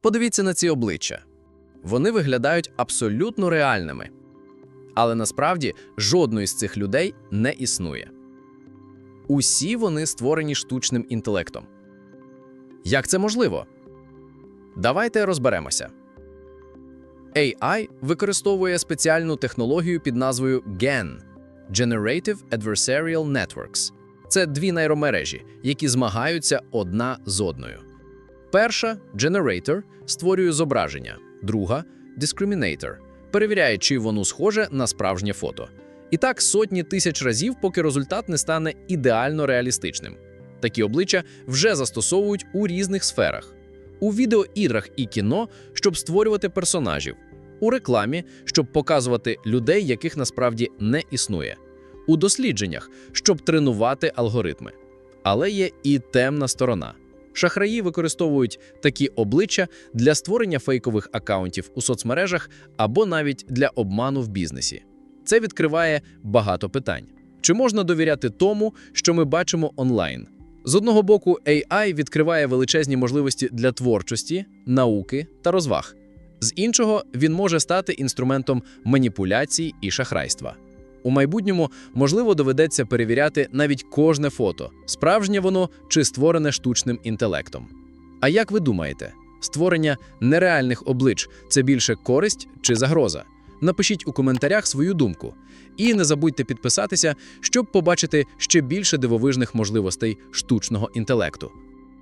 Подивіться на ці обличчя. Вони виглядають абсолютно реальними. Але насправді жодної з цих людей не існує. Усі вони створені штучним інтелектом. Як це можливо? Давайте розберемося. AI використовує спеціальну технологію під назвою GAN – Generative Adversarial Networks. Це дві нейромережі, які змагаються одна з одною. Перша Generator створює зображення, друга Discriminator перевіряє, чи воно схоже на справжнє фото. І так сотні тисяч разів, поки результат не стане ідеально реалістичним. Такі обличчя вже застосовують у різних сферах: у відеоіграх і кіно, щоб створювати персонажів, у рекламі, щоб показувати людей, яких насправді не існує, у дослідженнях, щоб тренувати алгоритми. Але є і темна сторона. Шахраї використовують такі обличчя для створення фейкових акаунтів у соцмережах або навіть для обману в бізнесі. Це відкриває багато питань. Чи можна довіряти тому, що ми бачимо онлайн? З одного боку, AI відкриває величезні можливості для творчості, науки та розваг. З іншого, він може стати інструментом маніпуляцій і шахрайства. У майбутньому, можливо, доведеться перевіряти навіть кожне фото, справжнє воно чи створене штучним інтелектом. А як ви думаєте, створення нереальних облич це більше користь чи загроза? Напишіть у коментарях свою думку. І не забудьте підписатися, щоб побачити ще більше дивовижних можливостей штучного інтелекту.